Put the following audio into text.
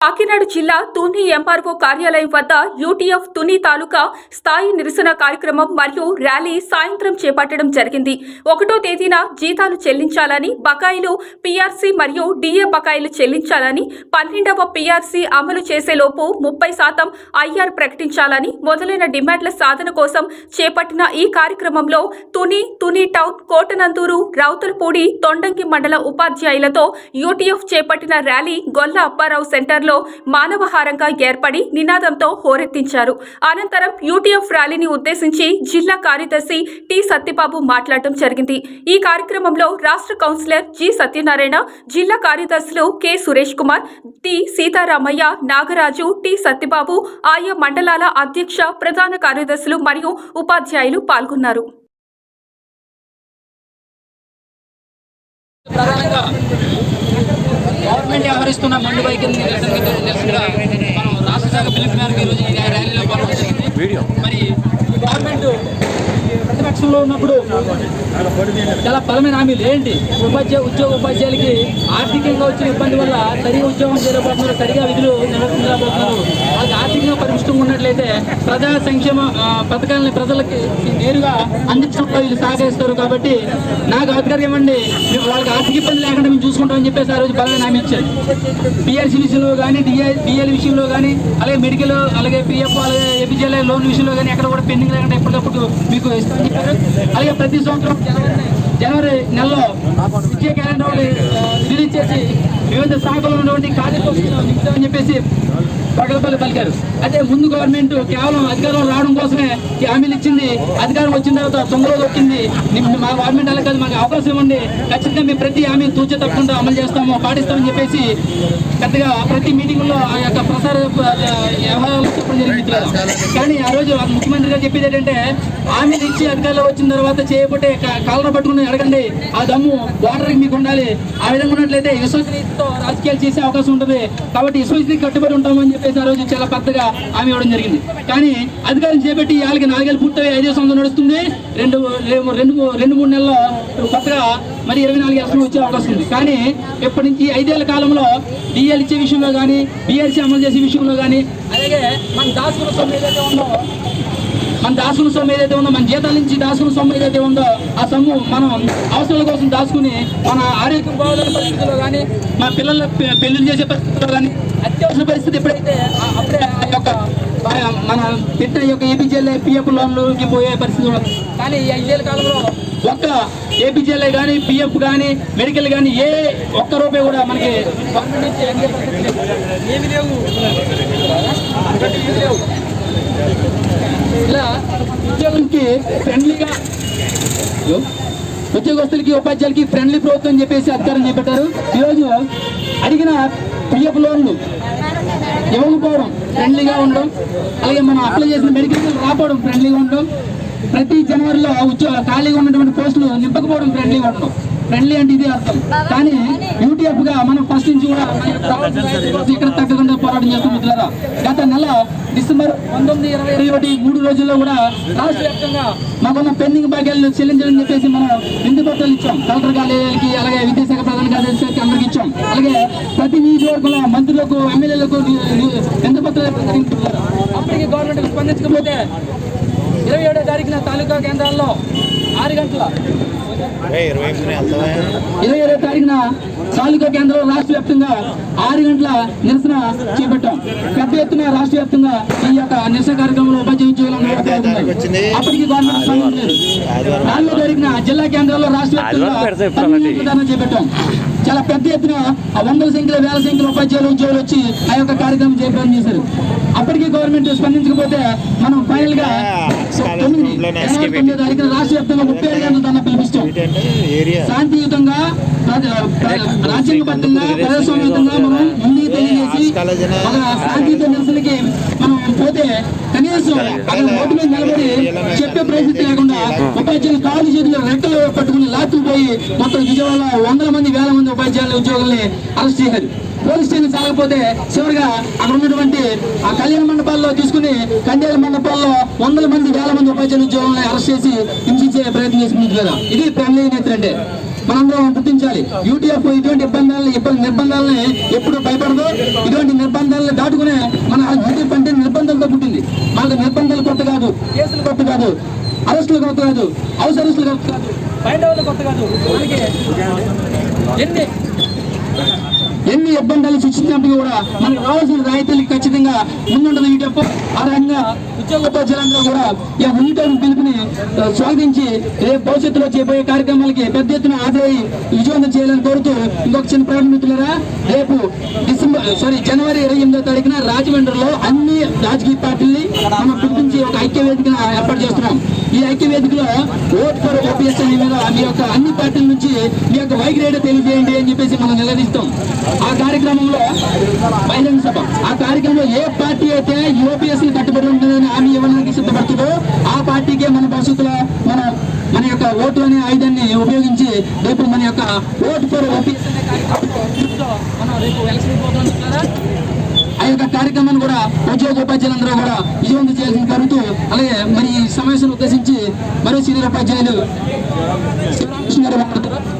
కాకినాడ జిల్లా తుని ఎంఆర్ఓ కార్యాలయం వద్ద యూటీఎఫ్ తుని తాలూకా స్థాయి నిరసన కార్యక్రమం మరియు ర్యాలీ సాయంత్రం చేపట్టడం జరిగింది. ఒకటో తేదీన జీతాలు చెల్లించాలని బకాయిలు పీఆర్సీ మరియు డిఏ బకాయిలు చెల్లించాలని పన్నెండవ పీఆర్సీ అమలు చేసేలోపు ముప్పై శాతం ఐఆర్ ప్రకటించాలని మొదలైన డిమాండ్ల సాధన కోసం చేపట్టిన ఈ కార్యక్రమంలో తుని తుని టౌన్ కోటనందూరు రౌతులపూడి తొండంకి మండల ఉపాధ్యాయులతో యూటీఎఫ్ చేపట్టిన ర్యాలీ గొల్ల అప్పారావు సెంటర్ సెంటర్లో మానవహారంగా ఏర్పడి నినాదంతో హోరెత్తించారు. అనంతరం యూటీఎఫ్ ర్యాలీని ఉద్దేశించి జిల్లా కార్యదర్శి టి సత్యబాబు మాట్లాడటం జరిగింది. ఈ కార్యక్రమంలో రాష్ట్ర కౌన్సిలర్ జి సత్యనారాయణ జిల్లా కార్యదర్శులు K Suresh Kumar T Sitaramayya Nagaraju T Satyababu ఆయా మండలాల అధ్యక్ష ప్రధాన కార్యదర్శులు మరియు ఉపాధ్యాయులు పాల్గొన్నారు. ప్రధానంగా గవర్నమెంట్ వ్యవహరిస్తున్న మండు బైకుల నిరసనగా మనం రాష్ట్ర శాఖ పిలుపు మేరకు ఈరోజు ఈ ర్యాలీలో జరిగింది మరి గవర్నమెంట్ ప్రతిపక్షంలో ఉన్నప్పుడు చాలా బలమైన హామీలు. ఏంటి? ఉపాధ్యాయ ఉద్యోగ ఉపాధ్యాయులకి ఆర్థికంగా వచ్చిన ఇబ్బంది వల్ల సరిగా ఉద్యోగం చేయలేకపోతున్నారు సరిగా విధులు నిర్వహించలేకపోతున్నారు. వాళ్ళకి ఆర్థికంగా దృష్టి ఉన్నట్లయితే ప్రజా సంక్షేమ పథకాలని ప్రజలకి నేరుగా అందించడంలో వీళ్ళు సహకరిస్తారు కాబట్టి నాకు అధికారం ఇవ్వండి. మేము వాళ్ళకి ఆర్థిక ఇబ్బంది లేకుండా మేము చూసుకుంటామని చెప్పేసి ఆ రోజు బలంగా హామీ ఇచ్చారు. పిఆర్సీ విషయంలో కానీ డిఐ డిఎల్ విషయంలో కానీ అలాగే మెడికల్ అలాగే పిఎఫ్ అలాగే ఏపీజీఎల్ లోన్ విషయంలో కానీ ఎక్కడ కూడా పెండింగ్ లేకుండా ఎప్పటికప్పుడు మీకు ఇస్తామని చెప్పారు. అలాగే ప్రతి సంవత్సరం జనవరి జనవరి నెలలో విద్యా క్యాలెండర్ రిలీజ్ చేసి వివిధ శాఖలు ఉన్నటువంటి ఖాళీ పోస్టులు చెప్పేసి ప్రగల్భాలు పలికారు అయితే ముందు గవర్నమెంట్ కేవలం అధికారం రావడం కోసమే ఈ హామీలు ఇచ్చింది. అధికారం వచ్చిన తర్వాత తొందరలో దొక్కింది మా గవర్నమెంట్ అలా కాదు మాకు అవకాశం ఇవ్వండి. ఖచ్చితంగా మేము ప్రతి హామీ తూచే తప్పకుండా అమలు చేస్తాము పాటిస్తామని చెప్పేసి పెద్దగా ప్రతి మీటింగ్లో ఆ యొక్క ప్రసార వ్యవహారాలు చెప్పడం జరిగింది. కానీ ఆ రోజు ఆ ముఖ్యమంత్రి గారు చెప్పేది ఏంటంటే హామీలు ఇచ్చి అధికారులు వచ్చిన తర్వాత చేయబట్టే కాలర పట్టుకుని అడగండి ఆ దమ్ము వాటర్ మీకు ఉండాలి. ఆ విధంగా ఉన్నట్లయితే విశ్వసనీయతతో రాజకీయాలు చేసే అవకాశం ఉంటుంది. కాబట్టి విశ్వసనీయ కట్టుబడి ఉంటామని చెప్పేసి ఆ రోజు చాలా పెద్దగా హామీ ఇవ్వడం జరిగింది. కానీ అధికారం చేపట్టి వాళ్ళకి నాలుగేళ్ళు పూర్తయి ఐదో సంవత్సరం నడుస్తుంది. రెండు రెండు రెండు మూడు నెలల్లో కొత్తగా మరి ఇరవై నాలుగు ఎలక్షన్ వచ్చే అవకాశం ఉంది. కానీ ఇప్పటి నుంచి ఐదేళ్ళ కాలంలో డిఎల్ ఇచ్చే విషయంలో కానీ బిఎల్సీ అమలు చేసే విషయంలో కానీ అలాగే మన దాసుకుల సొమ్ము ఏదైతే ఉందో మన దాసుల సొమ్ము ఏదైతే ఉందో మన జీతాల నుంచి దాసుల సొమ్ము ఏదైతే ఉందో ఆ సొమ్ము మనం అవసరాల కోసం దాచుకుని మన ఆరోగ్యం బాగోలేని పరిస్థితుల్లో కానీ మా పిల్లల పెళ్ళిళ్ళు చేసే పరిస్థితుల్లో కానీ అత్యవసర పరిస్థితి ఎప్పుడైతే అప్పుడే ఆ యొక్క మన పెట్ట యొక్క ఏపీజీఎల్ఏ పిఎఫ్ లోన్లోకి పోయే పరిస్థితి కానీ ఈ ఐదేళ్ళ కాలంలో ఒక్క ఏపీజీఎల్ఏ కానీ పిఎఫ్ కానీ మెడికల్ కానీ ఏ ఒక్క రూపాయి కూడా మనకి ఏమి లేవు. లేవు. ఉద్యోగులకి ఫ్రెండ్లీగా హలో? ఉద్యోగస్తులకి ఉపాధ్యాయులకి ఫ్రెండ్లీ ప్రభుత్వం అని చెప్పేసి అధికారం చేపట్టారు ఈరోజు అడిగిన పిఎఫ్ లోన్లు ఇవ్వకపోవడం ఫ్రెండ్లీగా ఉండడం అలాగే మనం అప్లై చేసిన మెడికల్ రాపోవడం ఫ్రెండ్లీగా ఉండడం ప్రతి జనవరిలో ఉద్యోగ ఖాళీగా ఉన్నటువంటి పోస్టులు నింపకపోవడం ఫ్రెండ్లీగా ఉండడం ఫ్రెండ్లీ అంటే ఇది అర్థం. కానీ యూటీఎఫ్గా మనం ఫస్ట్ నుంచి కూడా ఇక్కడ తగ్గకుండా పోరాటం చేస్తున్న మిత్రులారా గత నెల డిసెంబర్ పంతొమ్మిది ఇరవై ఇరవై ఒకటి మూడు రోజుల్లో కూడా రాష్ట్ర వ్యాప్తంగా మాకున్న పెండింగ్ భాగ్యాలను చెల్లించాలని చెప్పేసి మనం విందు పత్రాలు ఇచ్చాం. కలెక్టర్ కార్యాలయాలకి అలాగే విద్యాశాఖ ప్రధాన కార్యదర్శికి అందరికి ఇచ్చాం. అలాగే ప్రతి నియోజకవర్గంలో మంత్రులకు ఎమ్మెల్యేలకు విందు పత్రాలు అప్పటికి గవర్నమెంట్ స్పందించకపోతే ఇరవై ఏడో తారీఖున తాలూకా కేంద్రాల్లో ఆరు గంటల. ఇరవై ఇరవై తారీఖున తాలూకా కేంద్రంలో రాష్ట్ర వ్యాప్తంగా ఆరు గంటల నిరసన చేపట్టాం. పెద్ద ఎత్తున రాష్ట్ర వ్యాప్తంగా ఈ యొక్క నిరసన కార్యక్రమంలో ఉపాధ్యాయ ఉద్యోగులందరూ పాల్గొన్నారు. అప్పటికి గవర్నమెంట్ స్పందించలేదు నాలుగో తారీఖున జిల్లా కేంద్రంలో రాష్ట్ర వ్యాప్తంగా చేపట్టాం. చాలా పెద్ద ఎత్తున ఆ వందల సంఖ్యలో వేల సంఖ్యలో ఉపాధ్యాయులు ఉద్యోగులు వచ్చి ఆ యొక్క కార్యక్రమం చేపట్టడం చేశారు. అప్పటికి గవర్నమెంట్ స్పందించకపోతే మనం ఫైనల్గా తొమ్మిది జనవరి తొమ్మిదో తారీఖున రాష్ట్ర వ్యాప్తంగా ముప్పై ఏడు గంటల పిలిపిస్తాం. శాంతియుతంగా రాజ్యాంగబద్ధంగా ప్రజాస్వామ్యంగా మనం ముందుకు తెలియజేసి ఒక శాంతియుత నిరసనకి మనం పోతే కనీసం అక్కడ రోడ్డు మీద నిలబడి చెప్పే పరిస్థితి లేకుండా ఉపాధ్యాయులు కాలు చేతులు రెక్కలు పట్టుకుని లాక్కుపోయి మొత్తం విజయవాడ వందల మంది వేల మంది ఉపాధ్యాయుల ఉద్యోగుల్ని అరెస్ట్ చేశారు. పోలీస్ స్టేషన్ సాగకపోతే చివరిగా అక్కడ ఉన్నటువంటి ఆ కళ్యాణ మండపాల్లో తీసుకుని కండేల మండపాల్లో వందల మంది వేల మంది ఉపాధ్యాయుల ఉద్యోగులను అరెస్ట్ చేసి హింసించే ప్రయత్నం చేసుకుంటున్నారు ఇది ఫ్యామిలీ నేత్ర అంటే మనందరం గుర్తించాలి. యూటీఎఫ్ ఇటువంటి ఇబ్బందులను ఇబ్బంది నిర్బంధాలని ఎప్పుడు భయపడదు. ఇటువంటి నిర్బంధాలను దాటుకునే మన యూటీఎఫ్ అంటే నిర్బంధాలతో పుట్టింది. మాకు నిర్బంధాలు కొత్త కాదు. కేసులు కొత్త కాదు. అరెస్టులు కొత్త కాదు. హౌస్ అరెస్టులు కొత్త కాదు. బయట కొత్త కాదు. మనకి. ఎన్ని? ఎన్ని ఇబ్బందులు సృష్టించినప్పుడు కూడా మనకు రావాల్సిన రాయితీలు ఖచ్చితంగా ముందుంటుంది యూటప్ ఆ రకంగా ఉద్యోగోపాధ్యాయులందరూ కూడా ఈ యూటప్ పిలుపుని స్వాగతించి రేపు భవిష్యత్తులో చేయబోయే కార్యక్రమాలకి పెద్ద ఎత్తున హాజరై విజయవంతం చేయాలని కోరుతూ ఇంకొక చిన్న ప్రకటన రేపు డిసెంబర్ సారీ జనవరి ఇరవై ఎనిమిదో తారీఖున రాజమండ్రిలో అన్ని రాజకీయ పార్టీల్ని మనం పిలిపించి ఒక ఐక్య వేదికను ఏర్పాటు చేస్తున్నాం. ఈ ఐక్య వేదికలో ఓట్ ఫర్ ఓపీఎస్ అనే మీద మీ యొక్క అన్ని పార్టీల నుంచి మీ యొక్క వైగ్రేడ్ తెలియజేయండి అని చెప్పేసి మనం నిలదీస్తాం. ఆ కార్యక్రమంలో బహిరంగ సభ. ఆ కార్యక్రమంలో ఏ పార్టీ అయితే యూపీఎస్సీ ని కట్టుబడి ఉంటుందని హామీ ఇవ్వడానికి సిద్ధపడుతుందో ఆ పార్టీకే మన భవిష్యత్తులో మన మన యొక్క ఓటు అనే ఆయుధాన్ని ఉపయోగించి రేపు మన యొక్క ఓటు ఫర్ ఓపీఎస్ అనే కార్యక్రమంలో మనం రేపు ఎలక్షన్ పోతున్నాం ఆ యొక్క కార్యక్రమాన్ని కూడా ఉద్యోగ ఉపాధ్యాయులందరూ కూడా విజయవంతం చేయాల్సిన కోరుతూ అలాగే మరి ఈ సమావేశాన్ని ఉద్దేశించి మరో సీనియర్ ఉపాధ్యాయులు శివరామకృష్ణ గారు మాట్లాడుతారు